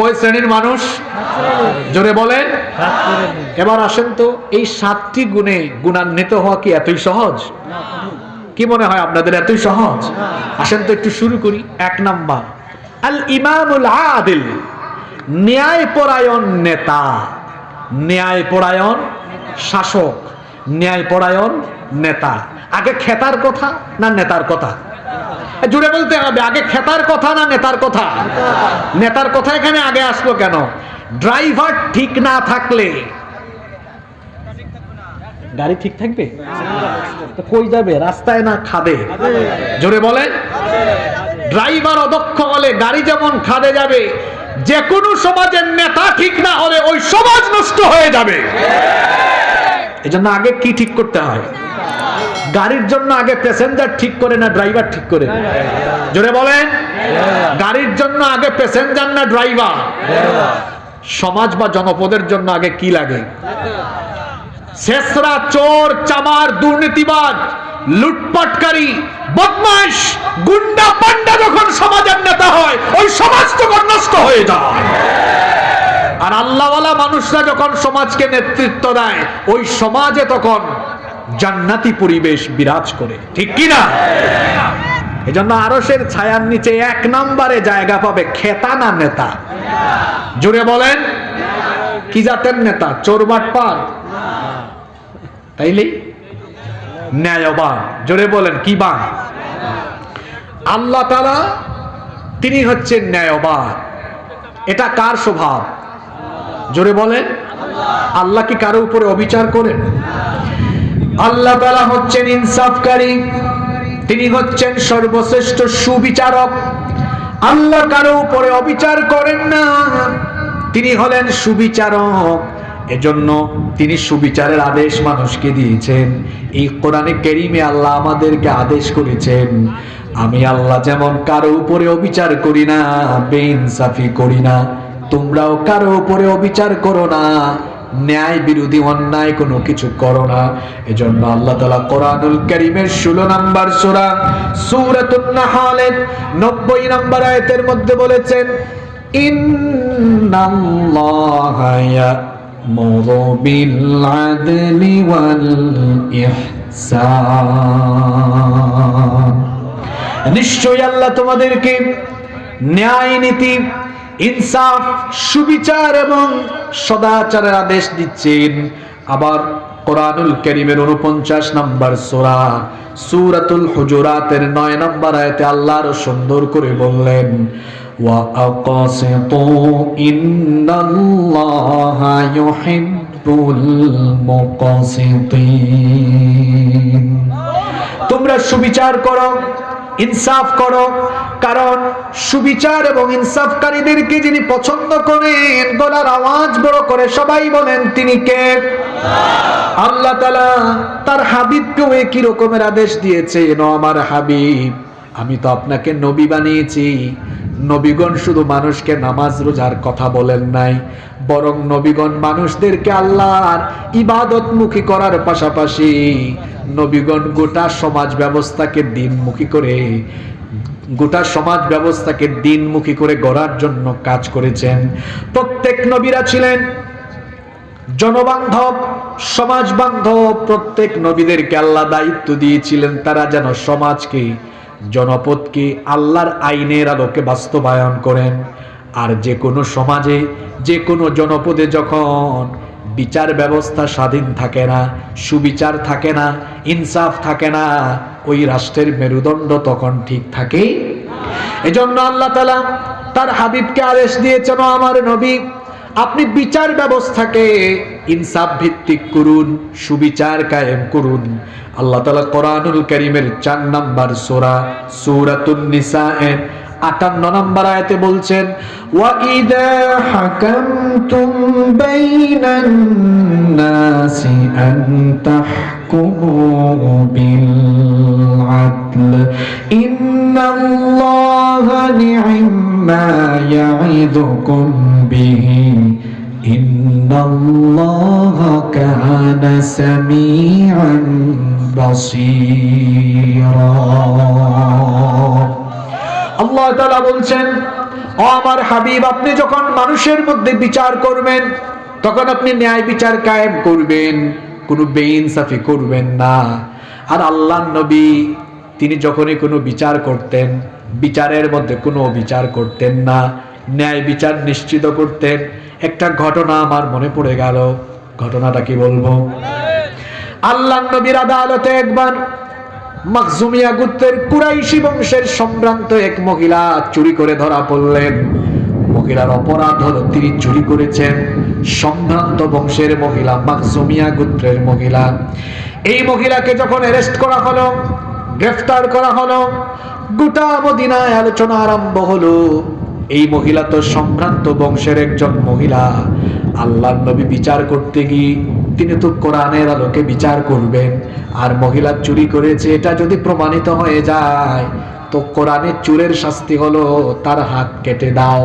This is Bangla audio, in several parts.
কয় শ্রেণির মানুষ? জোরে বলেন। এবার আসেন তো, এই সাতটি গুণে গুণান্বিত হওয়া কি এতই সহজ? কি মনে হয় আপনাদের এতই সহজ? আসেন তো একটু শুরু করি, এক নাম্বার। আল ইমামুল আদিল ন্যায় পরায়ণ নেতা। ন্যায় পরায়ণ শাসক ন্যায় পরায়ণ নেতা। আগে খেতার কথা না নেতার কথা? জুড়ে বলতে হবে, আগে খেতার কথা না নেতার কথা? নেতার কথা এখানে আগে আসলো কেন? ড্রাইভার ঠিক না থাকলে। গাড়ি ঠিক থাকবে? কই যাবে? রাস্তায় না খাদে। জোরে বলেন। ড্রাইভার অদক্ষ হলে গাড়ি যেমন খাদে যাবে, যে কোনো সমাজের নেতা ঠিক না হলে ওই সমাজ নষ্ট হয়ে যাবে। এজন্য আগে কি ঠিক করতে হয়? গাড়ির জন্য আগে প্যাসেঞ্জার ঠিক করে না ড্রাইভার ঠিক করে জোরে বলেন। গাড়ির জন্য আগে প্যাসেঞ্জার না ড্রাইভার সমাজ বা জনপদের জন্য আগে কি লাগে? শেষরা চোর, চামার দুর্নীতিবাদ লুটপাটকারী বদমাশ গুন্ডা পান্ডা যখন সমাজের নেতা হয়, ওই সমাজ তখন নষ্ট হয়ে যায়। আর আল্লাহওয়ালা মানুষরা যখন সমাজকে নেতৃত্ব দেয়, ওই সমাজে তখন জান্নাতি পরিবেশ বিরাজ করে। ঠিক কি না এজন্য আরসের ছায়ার নিচে এক নম্বরে জায়গা পাবে খেতা না নেতা। জুড়ে বলেন। কি জাতের নেতা? চোর বাটপার তাইলে ন্যায়বান। জোরে বলেন, কি বান? আল্লাহ তালা তিনি হচ্ছেন ন্যায়বান। এটা কার স্বভাব? জোরে বলেন, আল্লাহ কি কারও উপরে অবিচার করেন? আল্লাহ তালা হচ্ছেন ইনসাফকারী, তিনি হচ্ছেন সর্বশ্রেষ্ঠ সুবিচারক। আল্লাহ কারও উপরে অবিচার করেন না, তিনি হলেন সুবিচারক। এজন্য তিনি সুবিচারের আদেশ মানুষকে দিয়েছেন। এই কোরআনে কেরিমে আল্লাহ আমাদেরকে আদেশ করেছেন, আমি আল্লাহ যেমন কারও উপরে অবিচার করি না, বেইনসাফি করি না, তোমরাও কারও উপরে অবিচার করো না। ন্যায় বিরোধী, অন্যায় কোনো কিছু করো না। এজন্য আল্লাহ তালা কোরআনুল করিমের ষোলো নাম্বার সুরা সুরাতুন নাহালের নব্বই নাম্বার আয়তের মধ্যে বলেছেন নিশ্চয়ই আল্লাহ তোমাদেরকে ন্যায় নীতি ইনসাফ সুবিচার এবং সদাচারের আদেশ দিচ্ছেন। আবার কোরআনুল করিমের উনপঞ্চাশ নম্বর সোরা সুরাতুল হুজুরাতের নয় নম্বর আয়তে আল্লাহর সুন্দর করে বললেন তোমরা সুবিচার করো ইনসাফ করো। কারণ সুবিচার এবং ইনসাফকারীদেরকে যিনি পছন্দ করেন, গলার আওয়াজ বড় করে সবাই বলেন, তিনি কে? আল্লাহ তালা তার হাবিবকেও একই রকমের আদেশ দিয়েছে ন আমার হাবিব, আমি তো আপনাকে নবী বানিয়েছি। নবীগণ শুধু মানুষকে নামাজ রোজার কথা বলেন নাই বরং নবীগণ মানুষদেরকে আল্লাহর ইবাদতমুখী করার পাশাপাশি নবীগণ গোটা সমাজ ব্যবস্থাকে দিনমুখী করে, গোটা সমাজ ব্যবস্থাকে দিনমুখী করে গড়ার জন্য কাজ করেছেন। প্রত্যেক নবীরা ছিলেন জনবান্ধব সমাজ বান্ধব প্রত্যেক নবীদেরকে আল্লাহ দায়িত্ব দিয়েছিলেন, তারা যেন সমাজকে, জনপদকে, আল্লাহর আইনের আলোকে বাস্তবায়ন করেন। আর যে কোনো সমাজে, যে কোনো জনপদে যখন বিচার ব্যবস্থা স্বাধীন থাকে না, সুবিচার থাকে না, ইনসাফ থাকে না, ওই রাষ্ট্রের মেরুদণ্ড তখন ঠিক থাকে। এজন্য আল্লাহ তালা তার হাবিবকে আদেশ দিয়েছেন আমার নবী, আপনি বিচার ব্যবস্থাকে ইনসাফ ভিত্তিক করুন, সুবিচার কায়েম করুন। আল্লাহ তালা কোরআনুল করিমের চার নাম্বার সোরা, সুরাতুন নিসা আটান্ন নম্বর আয়াতে বলছেন ওয়াইদা হাকামতুম বাইনান নাসি আন তাহকুমু বিল আদল। ইন্নাল্লাহা নি'মা ইয়া'iদুকুম বিহি। ইন্নাল্লাহা কানা সামিআন বাসীরা। আল্লাহ তাআলা বলছেন আমার হাবিব, আপনি যখন মানুষের মধ্যে বিচার করবেন, তখন আপনি ন্যায় বিচার কায়েম করবেন। কোনো বেইনসাফি করবেন না। আর আল্লাহ নবী, তিনি যখনই কোনো বিচার করতেন, বিচারের মধ্যে কোনো বিচার করতেন না, ন্যায় বিচার নিশ্চিত করতেন। একটা ঘটনা আমার মনে পড়ে গেল। ঘটনাটা কি বলব? আল্লাহ নবীর আদালতে একবার মখজুমিয়া গুত্রের কুরাইশি বংশের সম্ভ্রান্ত এক মহিলা চুরি করে ধরা পড়লেন। মহিলার অপরাধ হলো তিনি চুরি করেছেন সম্ভ্রান্ত বংশের মহিলা, মাকজুমিয়া গোত্রের মহিলা। এই মহিলাকে যখন অ্যারেস্ট করা হলো, গ্রেফতার করা হলো, গোটা মদিনায় আলোচনা আরম্ভ হলো। এই মহিলা তো সম্ভ্রান্ত বংশের একজন মহিলা। আল্লাহ নবী বিচার করতে গিয়ে তিনি তো কোরআনের আলোকে বিচার করবেন, আর মহিলা চুরি করেছে, এটা যদি প্রমাণিত হয়ে যায়, তো কোরআনের চুরের শাস্তি হলো তার হাত কেটে দাও।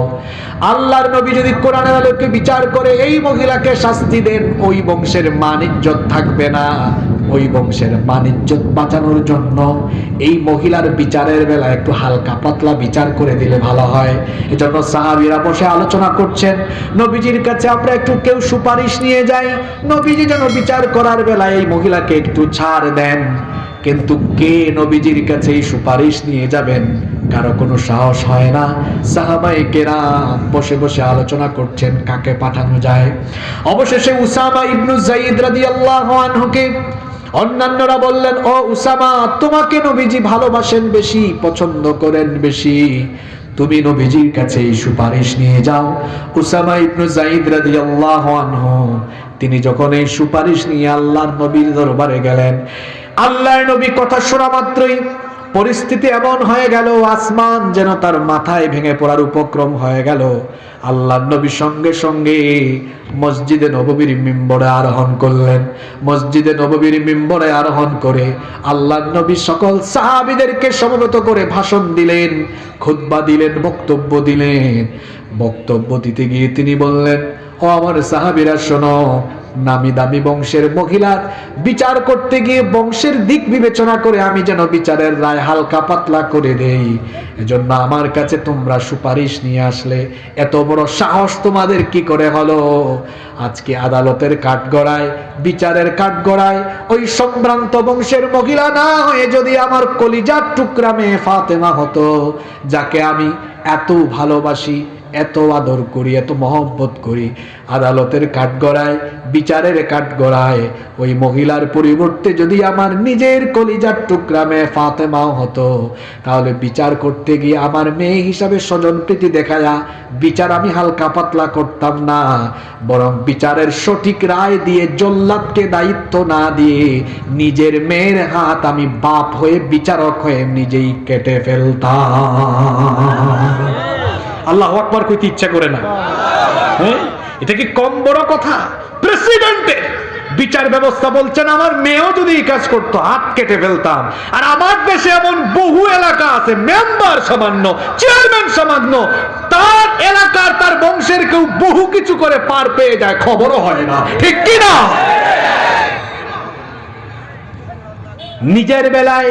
আল্লাহর নবী যদি কোরআনের আলোকে বিচার করে, এই মহিলাকে শাস্তি দেন, ওই বংশের মানিজ্যত থাকবে না। ওই বংশের বাণিজ্য বাঁচানোর জন্য এই মহিলার বিচারের বেলা একটু হালকা পাতলা বিচার করে দিলে ভালো হয়। এজন্য সাহাবীরা বসে আলোচনা করছেন, নবীজির কাছে আমরা একটু কেউ সুপারিশ নিয়ে যাই। নবীজি যেন বিচার করার বেলায় এই মহিলাকে একটু ছাড় দেন। কিন্তু কে নবীজির কাছে এই সুপারিশ নিয়ে যাবেন? কারও কোনো সাহস হয় না। সাহাবাই কেরাম বসে বসে আলোচনা করছেন, কাকে পাঠানো যায়? অবশেষে উসামা ইবনু জাইদ রাদিয়াল্লাহু আনহুকে অন্যান্যরা বললেন, ও উসামা, তোমাকে নবীজি ভালোবাসেন বেশি, পছন্দ করেন বেশি। তুমি নবীজির কাছে সুপারিশ নিয়ে যাও। উসামা ইবনু জাইদ রাদিয়াল্লাহু আনহু, তিনি যখন এই সুপারিশ নিয়ে আল্লাহর নবীর দরবারে গেলেন, আল্লাহর নবী কথা শোনা মাত্রই পরিস্থিতি এমন হয়ে গেল, আসমান যেন তার মাথায় ভেঙে পড়ার উপক্রম হয়ে গেল। আল্লাহ নবী সঙ্গে সঙ্গে মসজিদে নববীর মিম্বরে আরোহণ করলেন। মসজিদে নববীর মিম্বরে আরোহণ করে আল্লাহ নবী সকল সাহাবিদেরকে সমবেত করে ভাষণ দিলেন, খুতবা দিলেন, বক্তব্য দিলেন। বক্তব্য দিতে গিয়ে তিনি বললেন, ও আমার সাহাবিরা, শোনো নামি দামি বংশের মহিলার বিচার করতে গিয়ে বংশের দিক বিবেচনা করে আমি যেন বিচারের রায় হালকা পাতলা করে দেই। এজন্য আমার কাছে তোমরা সুপারিশ নিয়ে আসলে। এত বড় সাহস তোমাদের কি করে হলো? আজকে আদালতের কাঠগড়ায়, বিচারের কাঠগড়ায় ওই সম্ভ্রান্ত বংশের মহিলা না হয়ে যদি আমার কলিজার টুকরা মেয়ে ফাতেমা হতো, যাকে আমি এত ভালোবাসি এত আদর করি, এত মহব্বত করি। আদালতের কাঠগড়ায় বিচারের কাঠগড়ায় ওই মহিলার পরিবর্তে যদি আমার নিজের কলিজার টুকরা মেয়ে ফাতেমাও হতো, তাহলে বিচার করতে গিয়ে আমার মেয়ে হিসাবে স্বজন প্রীতি দেখায়া বিচার আমি হালকা পাতলা করতাম না। বরং বিচারের সঠিক রায় দিয়ে, জল্লাদকে দায়িত্ব না দিয়ে, নিজের মেয়ের হাত আমি বাপ হয়ে বিচারক হয়ে নিজেই কেটে ফেলতাম। আল্লাহ আকবার কইতে ইচ্ছা করে না। হ্যাঁ? এটা কি কম বড় কথা? প্রেসিডেন্টের বিচার ব্যবস্থা বলছেন, আমার মেয়েও যদি এই কাজ করতো, হাত কেটে ফেলতাম। আর আমার দেশে এমন বহু এলাকা আছে মেম্বার সামান্য চেয়ারম্যান সামান্য, তার এলাকার তার বংশের কেউ বহু কিছু করে পার পেয়ে যায়, খবরও হয় না। ঠিক কি না? নিজের বেলায়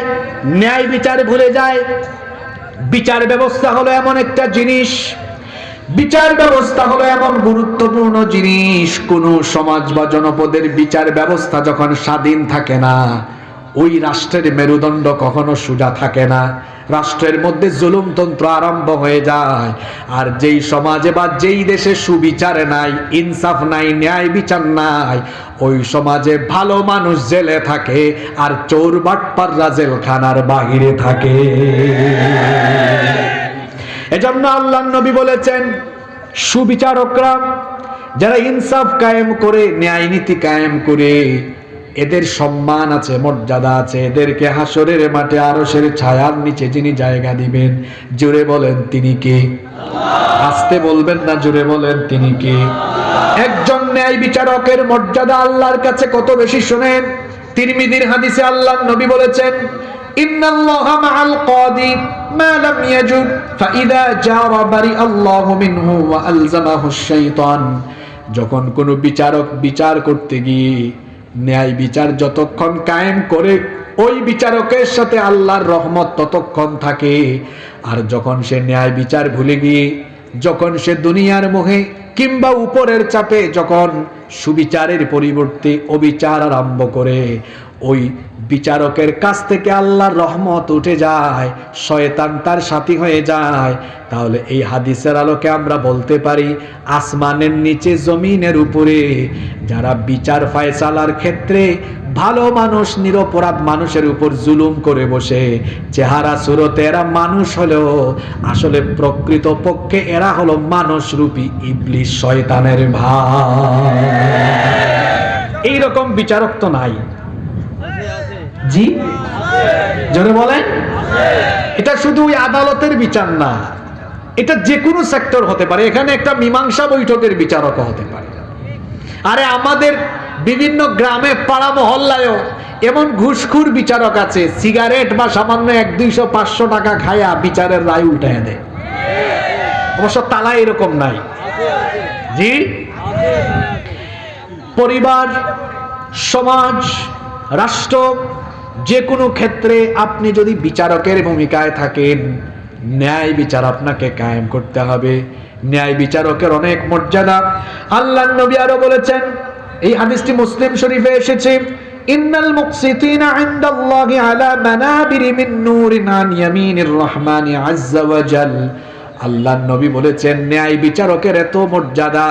ন্যায় বিচার ভুলে যায় বিচার ব্যবস্থা হলো এমন একটা জিনিস। বিচার ব্যবস্থা হলো এমন গুরুত্বপূর্ণ জিনিস। কোন সমাজ বা জনপদের বিচার ব্যবস্থা যখন স্বাধীন থাকে না ওই রাষ্ট্রের মেরুদণ্ড কখনো সোজা থাকে না। রাষ্ট্রের মধ্যে জুলুমতন্ত্র আরম্ভ হয়ে যায়। আর যেই সমাজে বা যেই দেশে সুবিচার নাই, ইনসাফ নাই, ন্যায় বিচার নাই, ওই সমাজে ভালো মানুষ জেলে থাকে আর চোর বাটপাররা জেলখানার বাহিরে থাকে। এজন্য আল্লাহ নবী বলেছেন, সুবিচারকরা যারা ইনসাফ কায়েম করে, ন্যায় নীতি কায়েম করে এদের সম্মান আছে, মর্যাদা আছে। এদেরকে হাসরের মাঠে আরও আরশের ছায়ার নিচে যিনি জায়গা দিবেন, জুড়ে বলেন তিনি কে? আসতে বলবেন না, জুড়ে বলেন তিনি কে? একজন ন্যায় বিচারকের মর্যাদা আল্লাহর কাছে কত বেশি শোনেন? তিরমিদির হাদিসে আল্লাহ নবী বলেছেন মা যখন কোনো বিচারক বিচার করতে গিয়ে ন্যায় বিচার যতক্ষণ কায়েম করে, ওই বিচারকের সাথে আল্লাহর রহমত ততক্ষণ থাকে। আর যখন সে ন্যায় বিচার ভুলে গিয়ে, যখন সে দুনিয়ার মোহে কিংবা উপরের চাপে যখন সুবিচারের পরিবর্তে অবিচার আরম্ভ করে ওই বিচারকের কাছ থেকে আল্লাহর রহমত উঠে যায়, শয়তান তার সাথী হয়ে যায়। তাহলে এই হাদিসের আলোকে আমরা বলতে পারি, আসমানের নিচে, জমিনের উপরে যারা বিচার ফায়সালার ক্ষেত্রে ভালো মানুষ, নিরপরাধ মানুষের উপর জুলুম করে বসে, চেহারা, সুরতে এরা মানুষ হলেও আসলে প্রকৃত পক্ষে এরা হলো মানুষ রূপী ইবলিশ শয়তানের ভাই। এইরকম বিচারক তো নাই। জি? জনে বলেন। এটা শুধু ওই আদালতের বিচার না, এটা যে কোনো সেক্টর হতে পারে। এখানে একটা মীমাংসা বৈঠকের বিচারক হতে পারে। আরে আমাদের বিভিন্ন গ্রামে পাড়া মহল্লায়ও এমন ঘুষখুর বিচারক আছে, সিগারেট বা সামান্য এক দুইশো পাঁচশো টাকা খায়া বিচারের রায় উল্টায় দেয়। অবশ্য তালা এরকম নাই। জি? পরিবার, সমাজ, রাষ্ট্র যে কোনো ক্ষেত্রে আপনি যদি বিচারকের ভূমিকায় থাকেন, ন্যায় বিচার আপনাকে কায়েম করতে হবে। ন্যায় বিচারকের অনেক মর্যাদা। আল্লাহ নবী আরও বলেছেন, এই হাদিসটি মুসলিম শরীফে এসেছে, ইন্নাল আলা মানাবিরি মিন নূরিন আন ইয়ামিনির আল্লাহ নবী বলেছেন, ন্যায় বিচারকের এত মর্যাদা,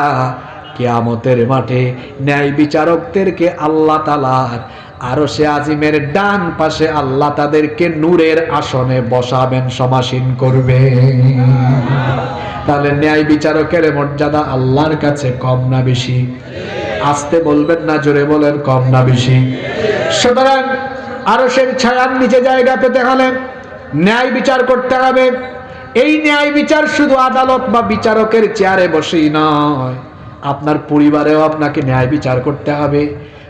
কিয়ামতের মাঠে ন্যায় বিচারকদেরকে আল্লাহ তালার আরও সে আজিমের ডান পাশে আল্লাহ তাদেরকে নূরের আসনে বসাবেন, সমাসীন করবে। তাহলে ন্যায় বিচারকের মর্যাদা আল্লাহর কাছে কম না বেশি? আসতে বলবেন না, জোরে বলেন, কম না বেশি। সুতরাং আরও সে ছায়ার নিচে জায়গা পেতে হলে ন্যায় বিচার করতে হবে। এই ন্যায় বিচার শুধু আদালত বা বিচারকের চেয়ারে বসেই নয়, আপনার পরিবারেও আপনাকে ন্যায় বিচার করতে হবে।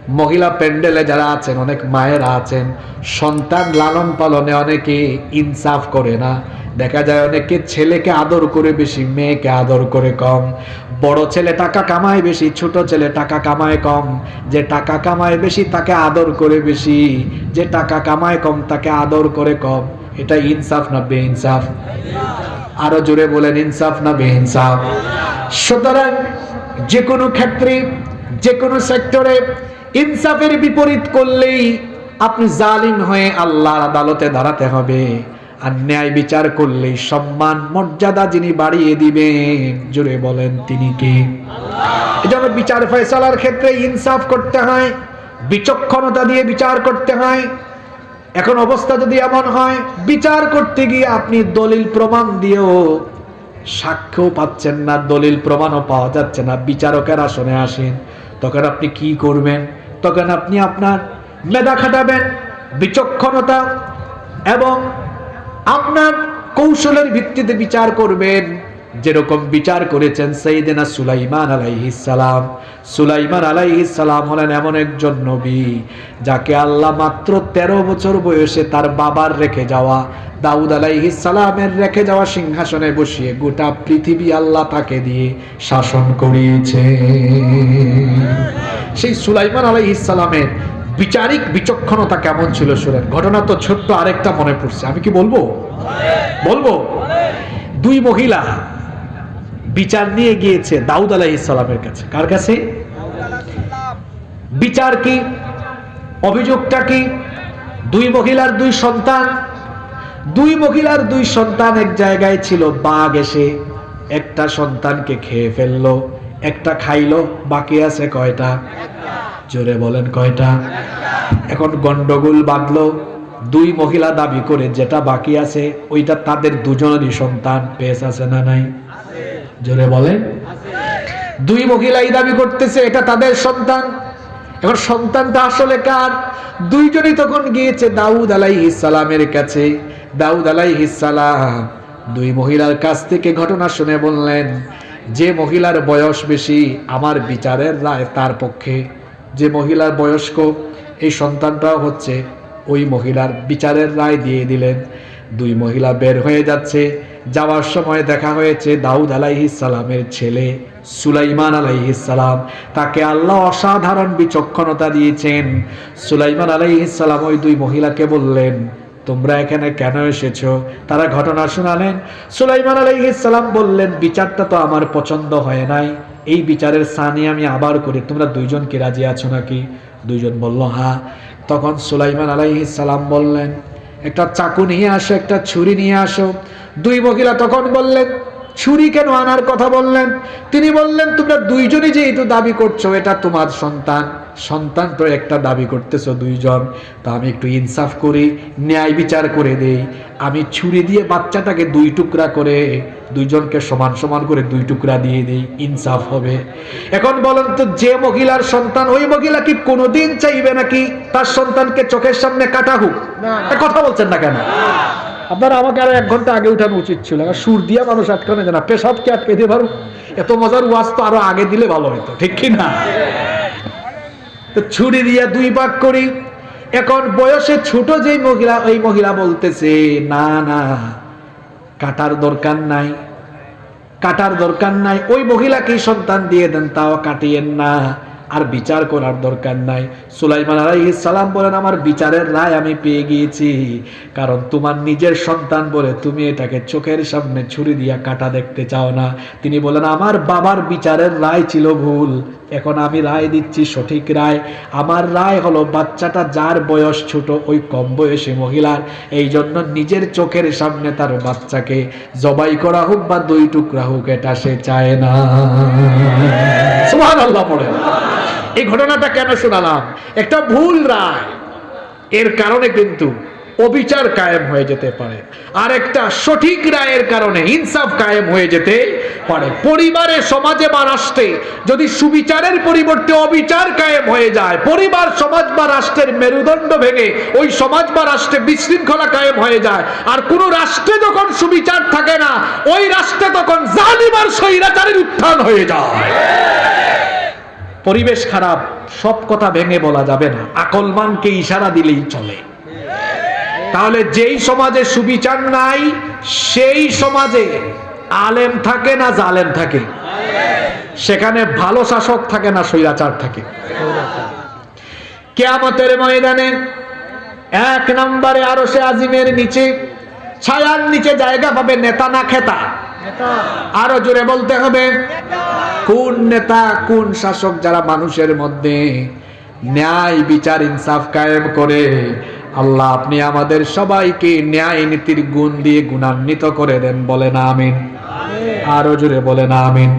মহিলা প্যান্ডেলে যারা আছেন, অনেক মায়েরা আছেন, সন্তান লালন পালনে অনেকে ইনসাফ করে না। দেখা যায় অনেকে ছেলেকে আদর করে বেশি, মেয়েকে আদর করে কম। বড় ছেলে টাকা কামায় বেশি, ছোট ছেলে টাকা কামায় কম। যে টাকা কামায় বেশি, তাকে আদর করে বেশি। যে টাকা কামায় কম, তাকে আদর করে কম। এটা ইনসাফ না বে ইনসাফ আরও জোরে বলেন, ইনসাফ না বে ইনসাফ সুতরাং যে কোনো ক্ষেত্রে, যে কোনো সেক্টরে ইনসাফের বিপরীত করলেই আপনি জালিম হয়ে আল্লাহর আদালতে দাঁড়াতে হবে। আর ন্যায় বিচার করলেই সম্মান, মর্যাদা যিনি বাড়িয়ে দিবেন, জোরে বলেন তিনি কে? এজন্য বিচার ফয়সালার ক্ষেত্রে ইনসাফ করতে হয়, বিচক্ষণতা দিয়ে বিচার করতে হয়। এখন অবস্থা যদি এমন হয়, বিচার করতে গিয়ে আপনি দলিল প্রমাণ দিয়েও সাক্ষ্য পাচ্ছেন না, দলিল প্রমাণও পাওয়া যাচ্ছে না, বিচারকের আসনে আসেন। তখন আপনি কি করবেন? তখন আপনি আপনার মেধা খাটাবেন বিচক্ষণতা এবং আপনার কৌশলের ভিত্তিতে বিচার করবেন। যেরকম বিচার করেছেন সেইদিনা সুলাইমান আলাইহিসালাম সুলাইমান আলাইহিসালাম হলেন এমন একজন নবী, যাকে আল্লাহ মাত্র ১৩ বছর বয়সে তার বাবার রেখে যাওয়া, দাউদ আলাইহিসালামের রেখে যাওয়া সিংহাসনে বসিয়ে গোটা পৃথিবী আল্লাহ তাকে দিয়ে শাসন করিয়েছে। সেই সুলাইমান আলাইহিসালামের বিচারিক বিচক্ষণতা কেমন ছিল শুনেন? ঘটনা তো ছোট্ট আরেকটা মনে পড়ছে। আমি কি বলব? বলব? দুই মহিলা বিচার নিয়ে গিয়েছে দাউদ আলাহ ইসলামের কাছে। কার কাছে? বিচার কি? অভিযোগটা কি? দুই মহিলার দুই সন্তান? দুই মহিলার দুই সন্তান এক জায়গায় ছিল, বাঘ এসে একটা সন্তানকে খেয়ে ফেলল, একটা খাইলো, বাকি আছে কয়টা? জোরে বলেন কয়টা? এখন গন্ডগোল বাঁধলো, দুই মহিলা দাবি করে যেটা বাকি আছে, ওইটা তাদের দুজনেরই সন্তান পেস আছে না নাই? জোরে বলেন। দুই মহিলাই দাবি করতেছে, এটা তাদের সন্তান। এখন সন্তানটা আসলে কার? দুইজনই তখন গিয়েছে দাউদ আলাই ইসালামের কাছে। দাউদ আলাই ইসালাম দুই মহিলার কাছ থেকে ঘটনা শুনে বললেন, যে মহিলার বয়স বেশি, আমার বিচারের রায় তার পক্ষে। যে মহিলার বয়স্ক, এই সন্তানটাও হচ্ছে ওই মহিলার বিচারের রায় দিয়ে দিলেন। দুই মহিলা বের হয়ে যাচ্ছে যাওয়ার সময় দেখা হয়েছে দাউদ সালামের ছেলে সুলাইমান সালাম। তাকে আল্লাহ অসাধারণ বিচক্ষণতা দিয়েছেন। সুলাইমান সালাম ওই দুই মহিলাকে বললেন, তোমরা এখানে কেন এসেছ? তারা ঘটনা শোনালেন। সুলাইমান আলাইহিসসালাম বললেন, বিচারটা তো আমার পছন্দ হয় নাই। এই বিচারের সানি আমি আবার করি। তোমরা দুইজন কি রাজি আছো নাকি? দুইজন বলল হ্যাঁ। তখন সুলাইমান আলাইহিসসালাম বললেন একটা চাকু নিয়ে আসো একটা ছুরি নিয়ে আসো। দুই মহিলা তখন বললেন ছুরি কেন আনার কথা বললেন? তিনি বললেন তোমরা দুইজনই যেহেতু দাবি করছ এটা তোমার সন্তান। সন্তান তো একটা দাবি করতেছো দুইজন। তো আমি একটু ইনসাফ করি ন্যায় বিচার করে দেই। আমি ছুরি দিয়ে বাচ্চাটাকে দুই টুকরা করে দুইজনকে সমান সমান করে দুই টুকরা দিয়ে দেই। ইনসাফ হবে। এখন বলেন তো যে মহিলার সন্তান ওই মহিলা কি কোনোদিন চাইবে নাকি তার সন্তানকে চোখের সামনে কাটা হোক? কথা বলছেন না কেন? আপনারা আমাকে আরও এক ঘণ্টা আগে উঠানো উচিত ছিল। সুর দিয়ে মানুষ আটকানো যায় না। পেশাবকে আটকে দিতে পারো? এত মজার ওয়াজ তো আরও আগে দিলে ভালো হতো ঠিক কি না? তো ছুরি দিয়ে দুই ভাগ করি। এখন বয়সে ছোট যেই মহিলা, ওই মহিলা বলতেছে, না না, কাটার দরকার নাই, কাটার দরকার নাই। ওই মহিলাকে সন্তান দিয়ে দেন, তাও কাটিয়েন না। আর বিচার করার দরকার নাই। সুলাইমান আলাইহিস সালাম বলেন, আমার বিচারের রায় আমি পেয়ে গিয়েছি। কারণ তোমার নিজের সন্তান বলে তুমি এটাকে চোখের সামনে ছুরি দিয়া কাটা দেখতে চাও না। তিনি বলেন, আমার বাবার বিচারের রায় ছিল ভুল। এখন আমি রায় দিচ্ছি সঠিক রায়। আমার রায় হলো বাচ্চাটা যার বয়স ছোট, ওই কম বয়সী মহিলার। এই জন্য নিজের চোখের সামনে তার বাচ্চাকে জবাই করা হোক বা দুই টুকরা হোক, এটা সে চায় না। পড়ে। এই ঘটনাটা কেন শোনালাম? একটা ভুল রায়। এর কারণে কিন্তু অবিচার কায়েম হয়ে যেতে পারে। আর একটা সঠিক রায়ের কারণে ইনসাফ কায়েম হয়ে যেতে পারে। পরিবারে, সমাজে বা রাষ্ট্রে যদি সুবিচারের পরিবর্তে অবিচার কায়েম হয়ে যায়, পরিবার, সমাজ বা রাষ্ট্রের মেরুদণ্ড ভেঙে ওই সমাজ বা রাষ্ট্রে বিশৃঙ্খলা কায়েম হয়ে যায়। আর কোনো রাষ্ট্রে যখন সুবিচার থাকে না, ওই রাষ্ট্রে তখন জালিমার স্বৈরাচারের উত্থান হয়ে যায়। পরিবেশ খারাপ, সব কথা ভেঙে বলা যাবে না। আকলমানকে ইশারা দিলেই চলে। তাহলে যেই সমাজে সুবিচার নাই, সেই সমাজে আলেম থাকে না জালেম থাকে? সেখানে ভালো শাসক থাকে না স্বৈরাচার থাকে? কেয়ামতের ময়দানে এক নম্বরে আরও সে আজিমের নিচে, ছায়ার নিচে জায়গা পাবে নেতা না খেতা? আরও জোরে বলতে হবে, কোন নেতা, কোন শাসক যারা মানুষের মধ্যে ন্যায় বিচার, ইনসাফ কায়েম করে আল্লাহ আপনি আমাদের সবাইকে ন্যায় নীতির গুণ দিয়ে গুণান্বিত করে দেন বলেন আমিন। আরও জোরে বলেন আমিন।